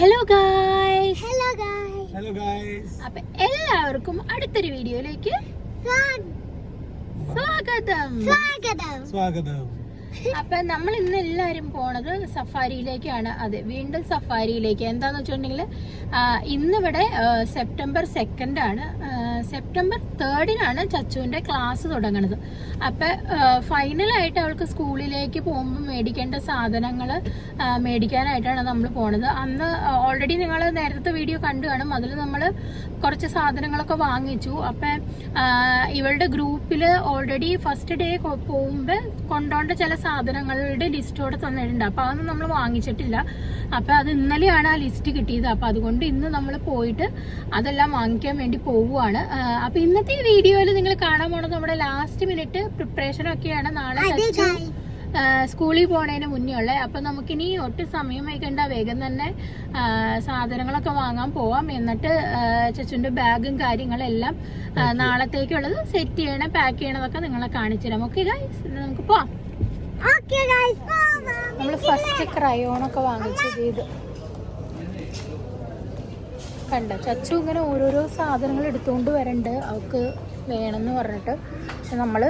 Hello guys hello guys hello guys അപ്പൊ എല്ലാവർക്കും അടുത്തൊരു വീഡിയോയിലേക്ക് സ്വാഗതം. സ്വാഗതം. സ്വാഗതം. അപ്പൊ നമ്മൾ ഇന്ന് എല്ലാവരും പോണത് സഫാരിയിലേക്കാണ്. അതെ വീണ്ടും സഫാരിയിലേക്ക്. എന്താന്ന് വെച്ചിട്ടുണ്ടെങ്കിൽ ഇന്നിവിടെ സെപ്റ്റംബർ സെക്കൻഡ് ആണ്. സെപ്റ്റംബർ തേർഡിനാണ് ചച്ചുവിന്റെ ക്ലാസ് തുടങ്ങുന്നത് അപ്പോൾ ഫൈനലായിട്ട് അവൾക്ക് സ്കൂളിലേക്ക് പോകുമ്പോൾ മേടിക്കേണ്ട സാധനങ്ങൾ മേടിക്കാനായിട്ടാണ് നമ്മൾ പോണത്. അന്ന് ഓൾറെഡി നിങ്ങൾ നേരത്തെ വീഡിയോ കണ്ടു കാണും. അതിൽ നമ്മൾ കുറച്ച് സാധനങ്ങളൊക്കെ വാങ്ങിച്ചു. അപ്പം ഇവളുടെ ഗ്രൂപ്പിൽ ഓൾറെഡി ഫസ്റ്റ് ഡേ പോകുമ്പോൾ കൊണ്ടോണ്ട ചില സാധനങ്ങളുടെ ലിസ്റ്റോടെ തന്നിട്ടുണ്ട്. അപ്പോൾ അതൊന്നും നമ്മൾ വാങ്ങിച്ചിട്ടില്ല. അപ്പോൾ അത് ഇന്നലെയാണ് ആ ലിസ്റ്റ് കിട്ടിയത്. അപ്പോൾ അതുകൊണ്ട് ഇന്ന് നമ്മൾ പോയിട്ട് അതെല്ലാം വാങ്ങിക്കാൻ വേണ്ടി പോവുകയാണ് അപ്പോൾ ഇന്നത്തെ വീഡിയോയിൽ നിങ്ങൾ കാണാൻ പോണത് നമ്മുടെ ലാസ്റ്റ് മിനിറ്റ് പ്രിപ്പറേഷനൊക്കെയാണ് നാളെ സ്കൂളിൽ പോണതിന് മുന്നേ ഉള്ളത് അപ്പൊ നമുക്കിനി ഒട്ടും സമയം വൈകണ്ട. വേഗം തന്നെ സാധനങ്ങളൊക്കെ വാങ്ങാൻ പോവാം. എന്നിട്ട് ആ, ചച്ചുന്റെ ബാഗും കാര്യങ്ങളെല്ലാം നാളത്തേക്കുള്ളത് സെറ്റ് ചെയ്യണം പാക്ക് ചെയ്യണതൊക്കെ നിങ്ങളെ കാണിച്ചു തരാം. ഓക്കെ ഗൈസ് നമുക്ക് പോവാം. ഓക്കേ ഗായ്സ് നമ്മൾ ഫസ്റ്റ് ക്രയോണൊക്കെ വാങ്ങിച്ചത് ഇത് കണ്ട? ചച്ചു ഇങ്ങനെ ഓരോരോ സാധനങ്ങൾ എടുത്തുകൊണ്ട് വരണ്ട്. അവൾക്ക് വേണമെന്ന് പറഞ്ഞിട്ട്. പക്ഷെ നമ്മൾ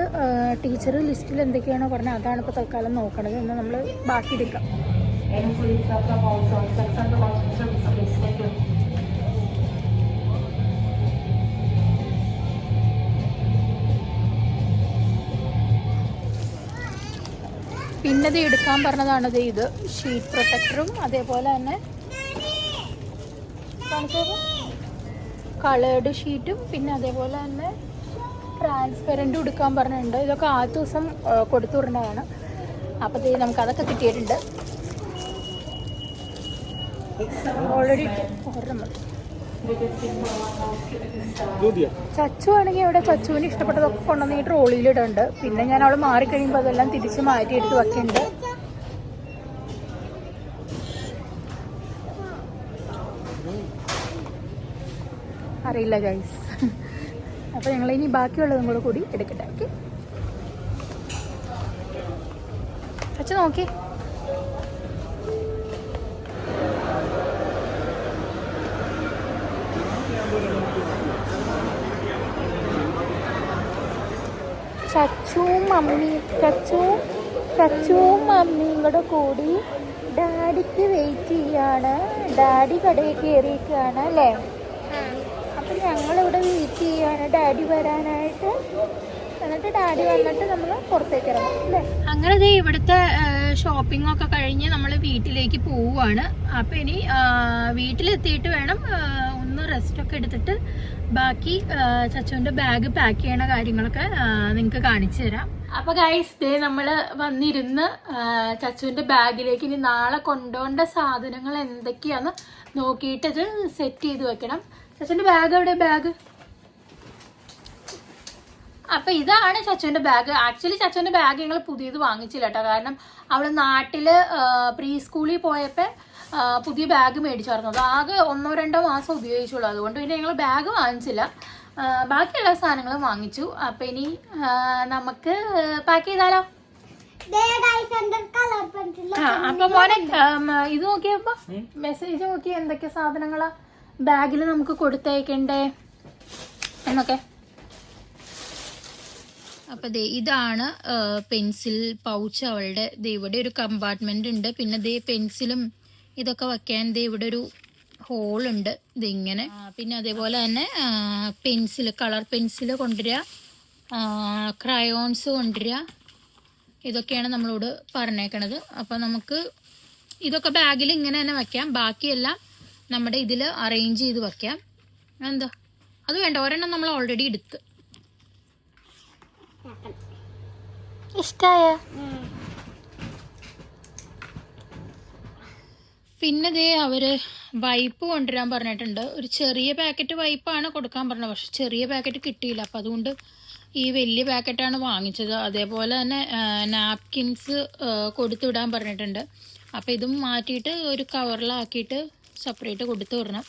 ടീച്ചർ ലിസ്റ്റിൽ എന്തൊക്കെയാണോ പറഞ്ഞത് അതാണ് ഇപ്പോൾ തൽക്കാലം നോക്കണത്. എന്ന് നമ്മൾ ബാക്കി എടുക്കാം. പിന്നത് എടുക്കാൻ പറഞ്ഞതാണത് ഇത്. ഷീറ്റ് പ്രൊട്ടക്ടറും അതേപോലെ തന്നെ കളേർഡ് ഷീറ്റും പിന്നെ അതേപോലെ തന്നെ ട്രാൻസ്പെറന്റും കൊടുക്കാൻ പറഞ്ഞിട്ടുണ്ട്. ഇതൊക്കെ ആദ്യ ദിവസം കൊടുത്തു വിടേണ്ടതാണ് അപ്പോൾ ദേ നമുക്ക് അതൊക്കെ കിട്ടിയിട്ടുണ്ട്. ഓൾറെഡി ചച്ചു ആണെങ്കിൽ ഇവിടെ ചച്ചുവിന് ഇഷ്ടപ്പെട്ടതൊക്കെ കൊണ്ടുവന്ന് ഈ ട്രോളിയിലിടുന്നുണ്ട് പിന്നെ ഞാൻ അവൾ മാറിക്കഴിയുമ്പോൾ അതെല്ലാം തിരിച്ച് മാറ്റി എടുത്ത് വെക്കുന്നുണ്ട് അറിയില്ല ഗൈസ് അപ്പൊ ഞങ്ങൾ ഇനി ബാക്കിയുള്ളതും കൂടെ കൂടി എടുക്കട്ടെ ഓക്കെ അച്ഛൻ നോക്കി. ചച്ചുവും മമ്മി ചച്ചുവും ചച്ചുവും മമ്മിയും കൂടെ കൂടി. ഡാഡിക്ക് വെയിറ്റ് ചെയ്യാണ്. ഡാഡി കടയിൽ കയറിയിരിക്കുകയാണ് അല്ലേ? അപ്പം ഞങ്ങളിവിടെ വെയിറ്റ് ചെയ്യാണ് ഡാഡി വരാനായിട്ട്. എന്നിട്ട് ഡാഡി വന്നിട്ട് നമ്മൾ പുറത്തേക്ക് ഇറങ്ങും. അങ്ങനെ ദേ ഇവിടുത്തെ ഷോപ്പിംഗ് ഒക്കെ കഴിഞ്ഞ് നമ്മൾ വീട്ടിലേക്ക് പോവുകയാണ് അപ്പം ഇനി വീട്ടിലെത്തിയിട്ട് വേണം ഒന്ന് റെസ്റ്റ് ഒക്കെ എടുത്തിട്ട് ബാക്കി ചച്ചുവിന്റെ ബാഗ് പാക്ക് ചെയ്യണ കാര്യങ്ങളൊക്കെ നിങ്ങൾക്ക് കാണിച്ചു തരാം. അപ്പൊ ഗൈസ് ദേ നമ്മൾ വന്നിരുന്ന് ചച്ചുവിന്റെ ബാഗിലേക്ക് ഇനി നാളെ കൊണ്ടുപോകേണ്ട സാധനങ്ങൾ എന്തൊക്കെയാന്ന് നോക്കിയിട്ടത് സെറ്റ് ചെയ്ത് വെക്കണം. ചച്ചുവിന്റെ ബാഗ് എവിടെ? ബാഗ് അപ്പൊ ഇതാണ് ചച്ചുവിന്റെ ബാഗ് ആക്ച്വലി ചച്ചുവിന്റെ ബാഗ് ഞങ്ങൾ പുതിയത് വാങ്ങിച്ചില്ല കേട്ടോ കാരണം അവൾ നാട്ടിൽ പ്രീ സ്കൂളിൽ പോയപ്പോ പുതിയ ബാഗ് മേടിച്ചായിരുന്നു. അത് ആകെ ഒന്നോ രണ്ടോ മാസം ഉപയോഗിച്ചുള്ളൂ. അതുകൊണ്ട് പിന്നെ ഞങ്ങൾ ബാഗ് വാങ്ങിച്ചില്ല. ബാക്കിയുള്ള സാധനങ്ങൾ വാങ്ങിച്ചു. അപ്പൊ ഇനി നമുക്ക് പാക്ക് ചെയ്താലോ? അപ്പൊ മോനെ ഇത് നോക്കിയപ്പോ മെസ്സേജ് നോക്കി എന്തൊക്കെ സാധനങ്ങളാ? ബാഗിൽ നമുക്ക് കൊടുത്തയക്കണ്ടേ? എന്നൊക്കെ. അപ്പൊ ദേ ഇതാണ് പെൻസിൽ പൗച്ച് അവളുടെ ദേ ഇവിടെ ഒരു കമ്പാർട്ട്മെന്റ് ഉണ്ട്. പിന്നെ ദേ പെൻസിലും ഇതൊക്കെ വെക്കാൻ ദേ ഇവിടെ ഒരു ഹോൾ ഉണ്ട്. ഇതിങ്ങനെ പിന്നെ അതേപോലെ തന്നെ പെൻസിൽ കളർ പെൻസിൽ കൊണ്ടുവരിക ക്രയോൺസ് കൊണ്ടുവരിക. ഇതൊക്കെയാണ് നമ്മളോട് പറഞ്ഞേക്കണത്. അപ്പം നമുക്ക് ഇതൊക്കെ ബാഗിൽ ഇങ്ങനെ തന്നെ വെക്കാം. ബാക്കിയെല്ലാം നമ്മുടെ ഇതിൽ അറേഞ്ച് ചെയ്ത് വെക്കാം. എന്താ അത് വേണ്ട ഒരെണ്ണം നമ്മൾ ഓൾറെഡി എടുത്ത്. ഇഷ്ടായ? പിന്നെ ദേ അവർ വൈപ്പ് കൊണ്ടുവരാൻ പറഞ്ഞിട്ടുണ്ട്. ഒരു ചെറിയ പാക്കറ്റ് വൈപ്പാണ് കൊടുക്കാൻ പറഞ്ഞത് പക്ഷെ ചെറിയ പാക്കറ്റ് കിട്ടിയില്ല. അപ്പം അതുകൊണ്ട് ഈ വലിയ പാക്കറ്റാണ് വാങ്ങിച്ചത്. അതേപോലെ തന്നെ നാപ്കിൻസ് കൊടുത്തു കൊടുത്തുവിടാൻ പറഞ്ഞിട്ടുണ്ട്. അപ്പം ഇതും മാറ്റിയിട്ട് ഒരു കവറിലാക്കിയിട്ട് സെപ്പറേറ്റ് കൊടുത്തു വിടണം.